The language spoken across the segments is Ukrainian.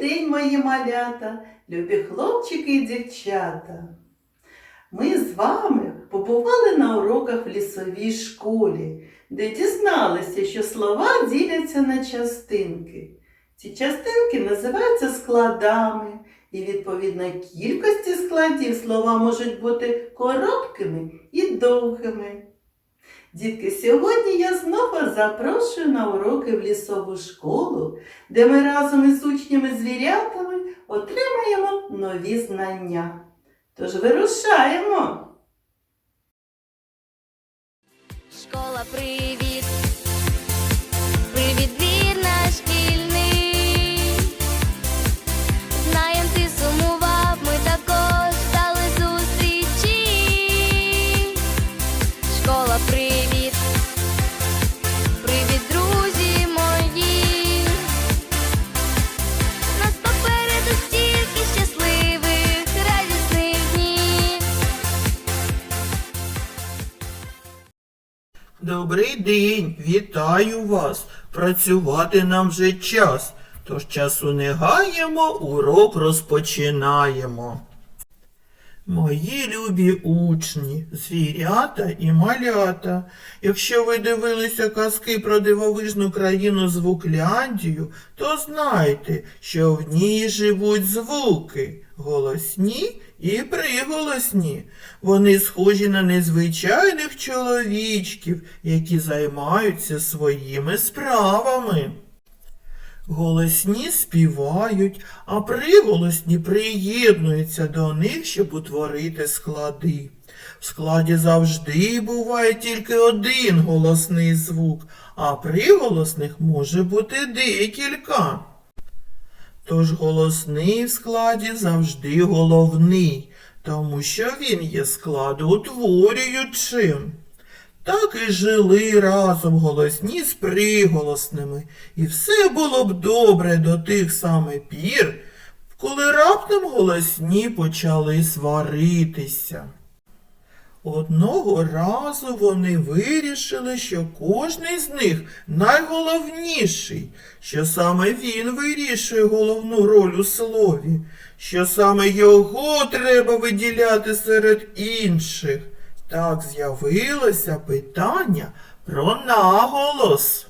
День, мої малята, любі хлопчики і дівчата. Ми з вами побували на уроках в лісовій школі, де дізналися, що слова діляться на частинки. Ці частинки називаються складами, і відповідно кількості складів слова можуть бути короткими і довгими. Дітки, сьогодні я знову запрошую на уроки в лісову школу, де ми разом із учнями-звірятами отримаємо нові знання. Тож вирушаємо! Школа, привіт! Добрий день, вітаю вас. Працювати нам вже час. Тож часу не гаємо, урок розпочинаємо. Мої любі учні, звірята і малята. Якщо ви дивилися казки про дивовижну країну Звукляндію, то знайте, що в ній живуть звуки голосні і приголосні. Вони схожі на незвичайних чоловічків, які займаються своїми справами. Голосні співають, а приголосні приєднуються до них, щоб утворити склади. В складі завжди буває тільки один голосний звук, а приголосних може бути декілька. Тож голосний в складі завжди головний, тому що він є складоутворюючим. Так і жили разом голосні з приголосними, і все було б добре до тих самих пір, коли раптом голосні почали сваритися. Одного разу вони вирішили, що кожний з них найголовніший, що саме він вирішує головну роль у слові, що саме його треба виділяти серед інших. Так з'явилося питання про наголос.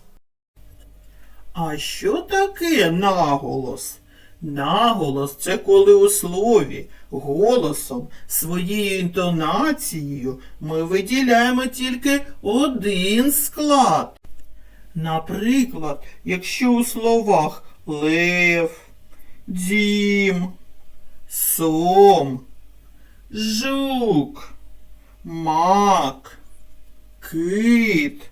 А що таке наголос? Наголос це коли у слові, голосом, своєю інтонацією ми виділяємо тільки один склад. Наприклад, якщо у словах лев, дім, сом, жук, мак, кит,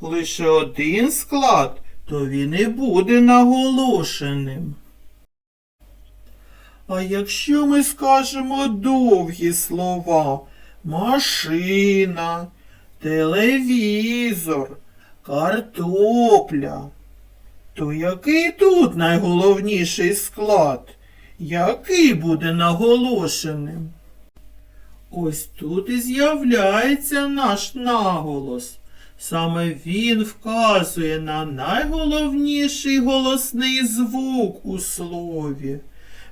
лише один склад, то він і буде наголошеним. А якщо ми скажемо довгі слова машина, телевізор, картопля, то який тут найголовніший склад? Який буде наголошеним? Ось тут і з'являється наш наголос. Саме він вказує на найголовніший голосний звук у слові.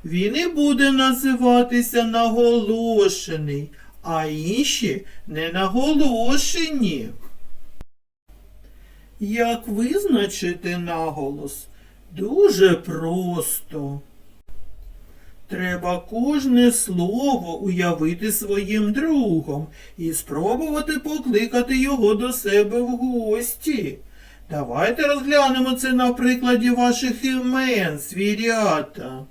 Він і буде називатися наголошений, а інші не наголошені. Як визначити наголос? Дуже просто. Треба кожне слово уявити своїм другом і спробувати покликати його до себе в гості. Давайте розглянемо це на прикладі ваших імен, звірята.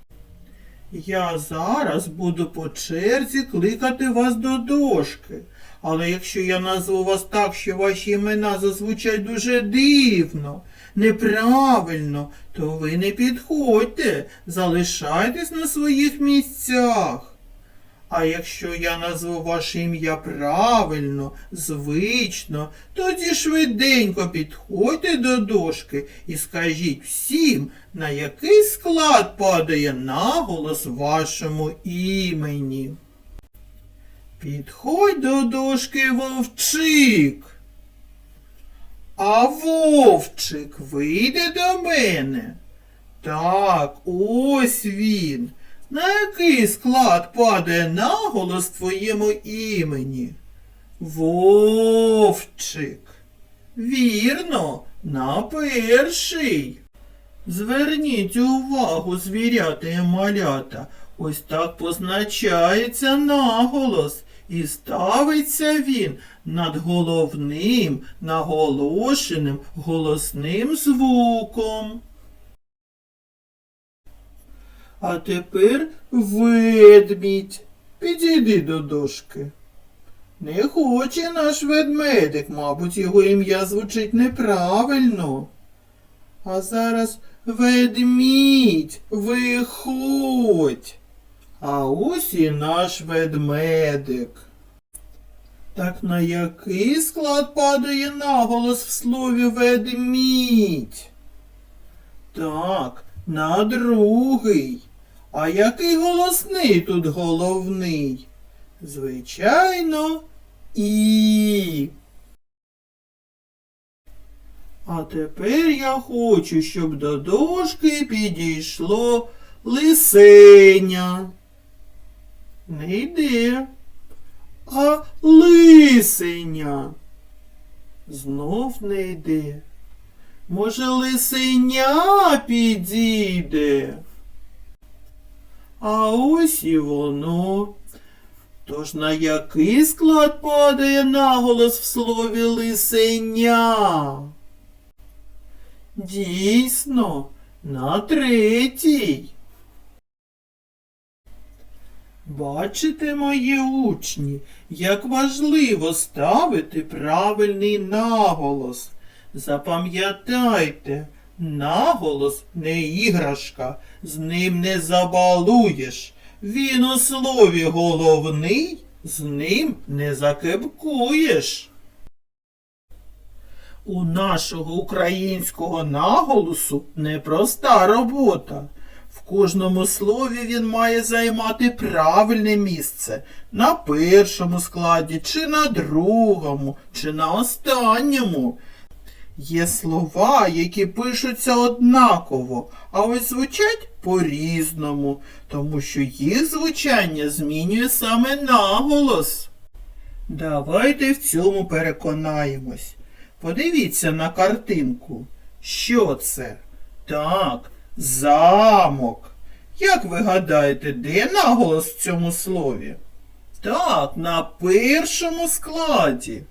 Я зараз буду по черзі кликати вас до дошки. Але якщо я назву вас так, що ваші імена зазвучать дуже дивно, неправильно, то ви не підходьте, залишайтесь на своїх місцях. А якщо я назву ваше ім'я правильно, звично, тоді швиденько підходьте до дошки і скажіть всім, на який склад падає наголос вашому імені. Підходь до дошки вовчик. А вовчик вийде до мене. Так, ось він. На який склад падає наголос твоєму імені? Вовчик. Вірно, на перший. Зверніть увагу, звірята і малята. Ось так позначається наголос, і ставиться він над головним, наголошеним голосним звуком. А тепер ведмідь. Підійди до дошки. Не хоче наш ведмедик, мабуть, його ім'я звучить неправильно. А зараз ведмідь, виходь. А ось і наш ведмедик. Так на який склад падає наголос в слові ведмідь? Так, на другий. А який голосний тут головний? Звичайно, і. А тепер я хочу, щоб до дошки підійшло лисеня. Не йде. А лисеня. Знов не йде. Може, лисеня підійде? А ось і воно. Тож на який склад падає наголос в слові лисеня? Дійсно, на третій. Бачите, мої учні, як важливо ставити правильний наголос. Запам'ятайте, наголос не іграшка, з ним не забалуєш. Він у слові головний, з ним не закепкуєш. У нашого українського наголосу непроста робота. В кожному слові він має займати правильне місце на першому складі, чи на другому, чи на останньому. Є слова, які пишуться однаково, а ось звучать по-різному, тому що їх звучання змінює саме наголос. Давайте в цьому переконаємось. Подивіться на картинку. Що це? Так, замок. Як ви гадаєте, де наголос в цьому слові? Так, на першому складі.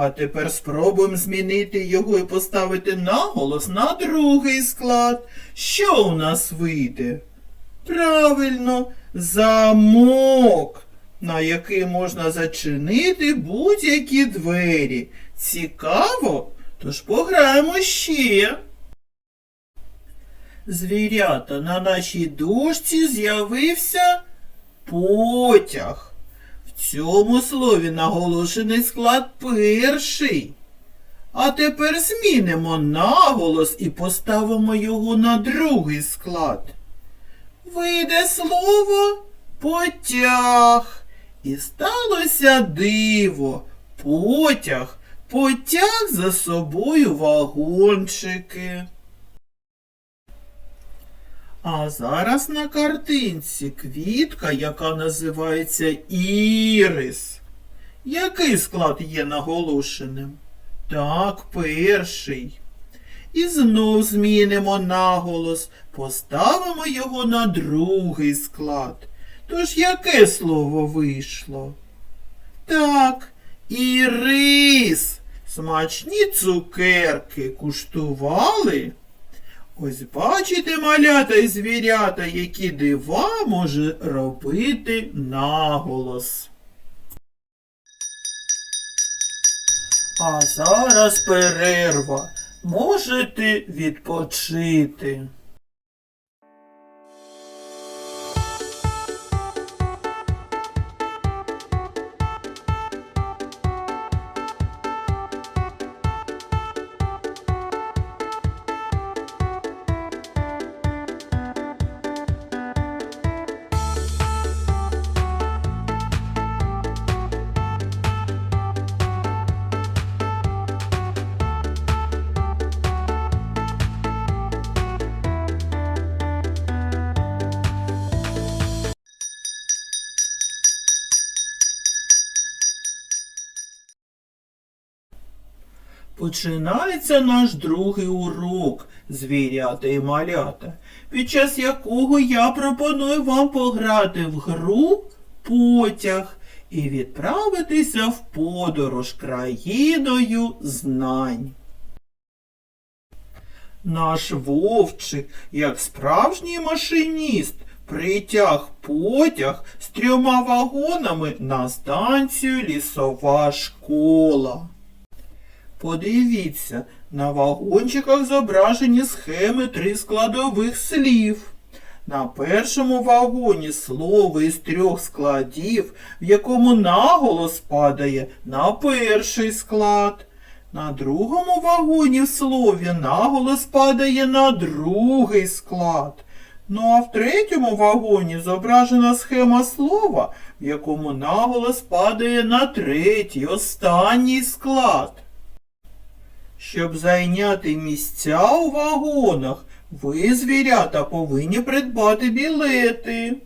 А тепер спробуємо змінити його і поставити наголос на другий склад. Що у нас вийде? Правильно, замок, на який можна зачинити будь-які двері. Цікаво? Тож пограємо ще. Звірята, на нашій дошці з'явився потяг. Цьому слові наголошений склад перший. А тепер змінимо наголос і поставимо його на другий склад. Вийде слово потяг. І сталося диво. Потяг потяг за собою вагончики. А зараз на картинці квітка, яка називається Ірис. Який склад є наголошеним? Так, перший. І знов змінимо наголос, поставимо його на другий склад. Тож яке слово вийшло? Так, ірис. Смачні цукерки куштували? Ось бачите, малята і звірята, які дива може робити наголос. А зараз перерва. Можете відпочити. Починається наш другий урок звірята і малята, під час якого я пропоную вам пограти в гру потяг і відправитися в подорож країною знань. Наш вовчик, як справжній машиніст, притяг потяг з трьома вагонами на станцію лісова школа. Подивіться, на вагончиках зображені схеми три складових слів. На першому вагоні слово із трьох складів, в якому наголос падає на перший склад. На другому вагоні в слові наголос падає на другий склад. Ну а в третьому вагоні зображена схема слова, в якому наголос падає на третій, останній склад. Щоб зайняти місця у вагонах, ви, звірята, повинні придбати білети.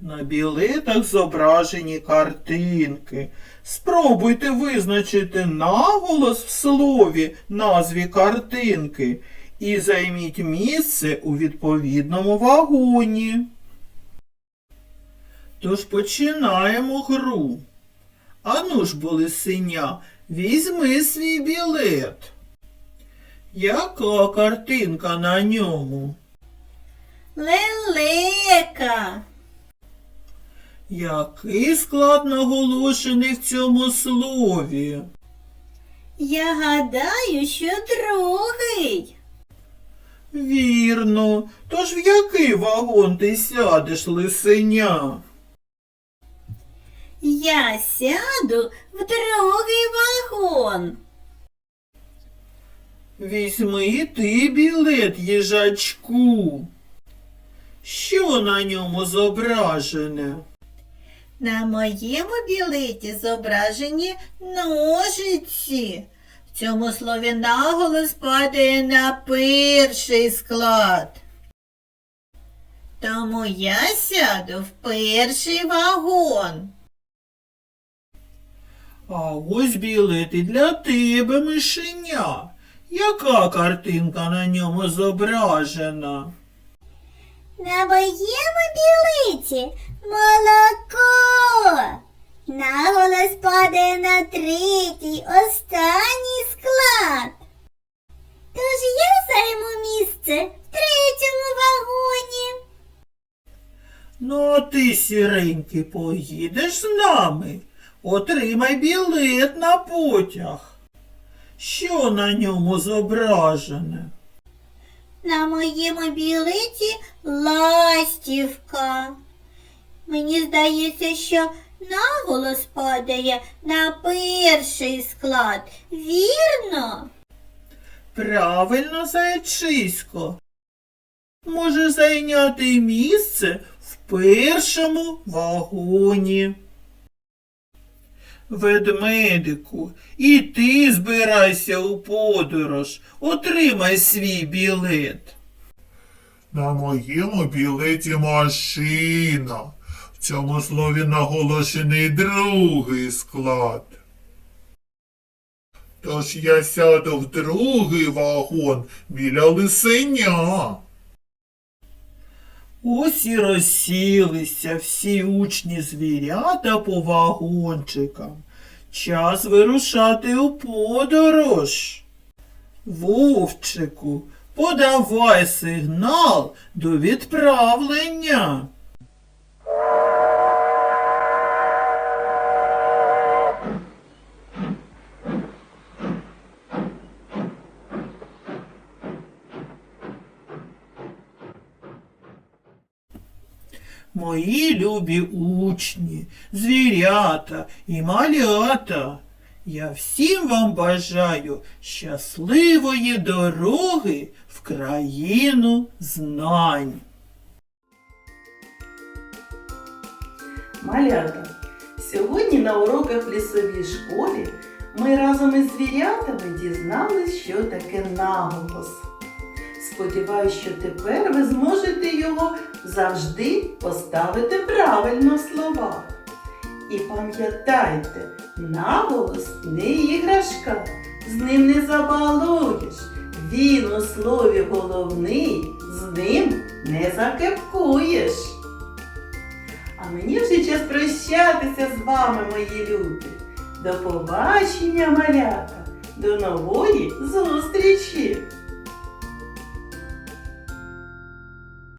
На білетах зображені картинки. Спробуйте визначити наголос в слові назві картинки і займіть місце у відповідному вагоні. Тож починаємо гру. Ану ж, болисеня, візьми свій білет. Яка картинка на ньому? Лелека. Який склад наголошений в цьому слові? Я гадаю, що другий. Вірно. Тож в який вагон ти сядеш, лисеня? Я сяду в другий вагон. Візьми ти білет, їжачку. Що на ньому зображене? На моєму білеті зображені ножиці. В цьому слові наголос падає на перший склад. Тому я сяду в перший вагон. А ось білет для тебе, мишеня. Яка картинка на ньому зображена? На моєму білиці молоко. Наголос падає на третій, останній склад. Тож я займу місце в третьому вагоні. Ну, а ти, сіренький, поїдеш з нами. Отримай білет на потяг. Що на ньому зображене? На моєму білеті ластівка. Мені здається, що наголос падає на перший склад. Вірно? Правильно, зайчисько. Може зайняти місце в першому вагоні. Ведмедику, і ти збирайся у подорож, отримай свій білет. На моєму білеті машина. В цьому слові наголошений другий склад. Тож я сяду в другий вагон біля лисеня. Ось і розсілися всі учні звірята по вагончикам. Час вирушати у подорож. Вовчику, подавай сигнал до відправлення. Мої любі учні, звірята і малята. Я всім вам бажаю щасливої дороги в країну знань. Малята, сьогодні на уроках в лісовій школі ми разом із звірятами дізнались, що таке наголос. Сподіваюсь, що тепер ви зможете його завжди поставити правильно в словах. І пам'ятайте, наголос не іграшка. з ним не забалуєш. Він у слові головний, з ним не закепкуєш. А мені вже час прощатися з вами, мої любі. До побачення, малята, до нової зустрічі!